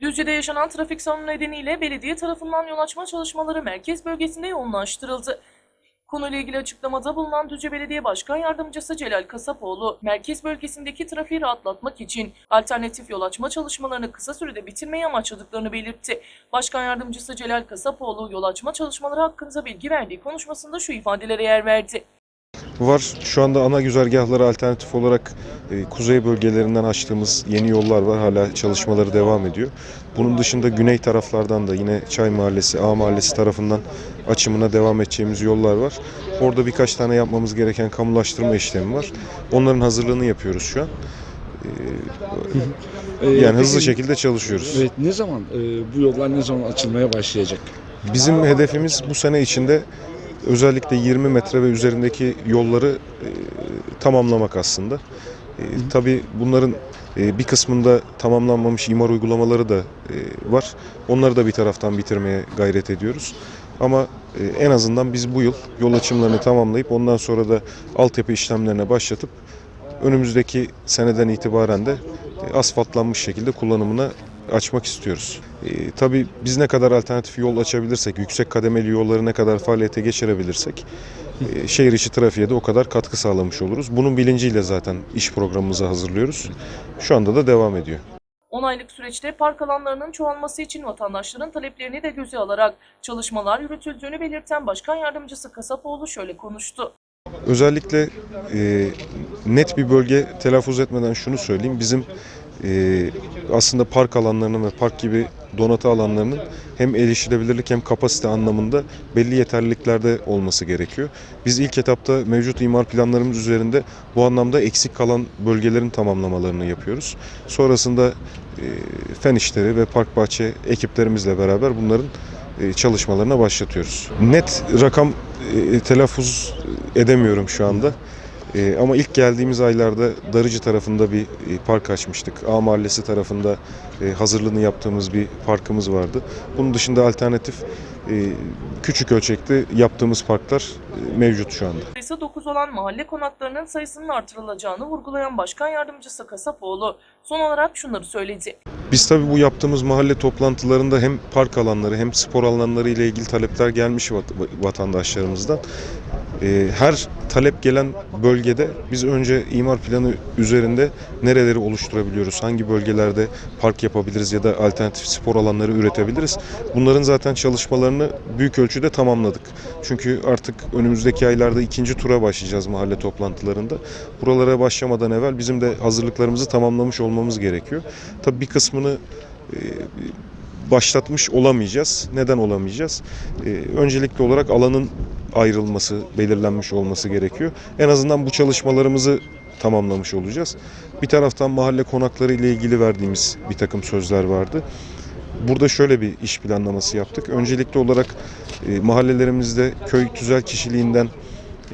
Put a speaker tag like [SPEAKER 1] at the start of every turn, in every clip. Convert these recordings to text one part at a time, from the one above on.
[SPEAKER 1] Düzce'de yaşanan trafik sorunu nedeniyle belediye tarafından yol açma çalışmaları merkez bölgesinde yoğunlaştırıldı. Konuyla ilgili açıklamada bulunan Düzce Belediye Başkan Yardımcısı Celal Kasapoğlu, merkez bölgesindeki trafiği rahatlatmak için alternatif yol açma çalışmalarını kısa sürede bitirmeyi amaçladıklarını belirtti. Başkan Yardımcısı Celal Kasapoğlu, yol açma çalışmaları hakkında bilgi verdiği konuşmasında şu ifadelere yer verdi.
[SPEAKER 2] Var. Şu anda ana güzergahlara alternatif olarak e, kuzey bölgelerinden açtığımız yeni yollar var. Hala çalışmaları devam ediyor. Bunun dışında güney taraflardan da yine Çay Mahallesi, A Mahallesi tarafından açımına devam edeceğimiz yollar var. Orada birkaç tane yapmamız gereken kamulaştırma işlemi var. Onların hazırlığını yapıyoruz şu an.
[SPEAKER 3] Ee,
[SPEAKER 2] Yani hızlı
[SPEAKER 3] peki,
[SPEAKER 2] şekilde çalışıyoruz.
[SPEAKER 3] Evet ne zaman e, bu yollar ne zaman açılmaya başlayacak?
[SPEAKER 2] Bizim hedefimiz bu sene içinde özellikle 20 metre ve üzerindeki yolları e, tamamlamak aslında. E, tabii bunların e, bir kısmında tamamlanmamış imar uygulamaları da e, var. Onları da bir taraftan bitirmeye gayret ediyoruz. Ama e, en azından biz bu yıl yol açımlarını tamamlayıp ondan sonra da altyapı işlemlerine başlatıp önümüzdeki seneden itibaren de e, asfaltlanmış şekilde kullanımına açmak istiyoruz. E, tabii biz ne kadar alternatif yol açabilirsek, yüksek kademeli yolları ne kadar faaliyete geçirebilirsek e, şehir içi trafiğe de o kadar katkı sağlamış oluruz. Bunun bilinciyle zaten iş programımızı hazırlıyoruz. Şu anda da devam ediyor.
[SPEAKER 1] 10 aylık süreçte park alanlarının çoğalması için vatandaşların taleplerini de göze alarak çalışmalar yürütüldüğünü belirten Başkan Yardımcısı Kasapoğlu şöyle konuştu.
[SPEAKER 2] Özellikle e, net bir bölge telaffuz etmeden şunu söyleyeyim. Bizim e, aslında park alanlarının ve park gibi donatı alanlarının hem erişilebilirlik hem kapasite anlamında belli yeterliliklerde olması gerekiyor. Biz ilk etapta mevcut imar planlarımız üzerinde bu anlamda eksik kalan bölgelerin tamamlamalarını yapıyoruz. Sonrasında e, fen işleri ve park bahçe ekiplerimizle beraber bunların e, çalışmalarına başlatıyoruz. Net rakam e, telaffuz edemiyorum şu anda. E, ama ilk geldiğimiz aylarda Darıcı tarafında bir e, park açmıştık. A Mahallesi tarafında e, hazırlığını yaptığımız bir parkımız vardı. Bunun dışında alternatif e, küçük ölçekte yaptığımız parklar e, mevcut şu anda.
[SPEAKER 1] Sayısı 9 olan mahalle konaklarının sayısının artırılacağını vurgulayan Başkan Yardımcısı Kasapoğlu son olarak şunları söyledi.
[SPEAKER 2] Biz tabii bu yaptığımız mahalle toplantılarında hem park alanları hem spor alanları ile ilgili talepler gelmiş vat- vatandaşlarımızdan. Ee, Her talep gelen bölgede biz önce imar planı üzerinde nereleri oluşturabiliyoruz, hangi bölgelerde park yapabiliriz ya da alternatif spor alanları üretebiliriz. Bunların zaten çalışmalarını büyük ölçüde tamamladık. Çünkü artık önümüzdeki aylarda ikinci tura başlayacağız mahalle toplantılarında. Buralara başlamadan evvel bizim de hazırlıklarımızı tamamlamış olmamız gerekiyor. Tabii bir kısmını e, başlatmış olamayacağız. Neden olamayacağız? E, öncelikli olarak alanın ayrılması, belirlenmiş olması gerekiyor. En azından bu çalışmalarımızı tamamlamış olacağız. Bir taraftan mahalle konakları ile ilgili verdiğimiz bir takım sözler vardı. Burada şöyle bir iş planlaması yaptık. Öncelikli olarak e, mahallelerimizde köy tüzel kişiliğinden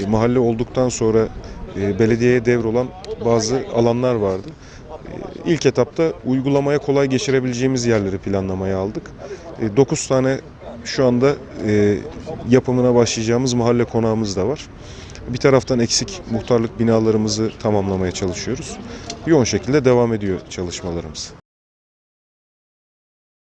[SPEAKER 2] e, mahalle olduktan sonra e, belediyeye devrolan bazı alanlar vardı. E, İlk etapta uygulamaya kolay geçirebileceğimiz yerleri planlamaya aldık. 9 tane şu anda e, yapımına başlayacağımız mahalle konağımız da var. Bir taraftan eksik muhtarlık binalarımızı tamamlamaya çalışıyoruz. Yoğun şekilde devam ediyor çalışmalarımız.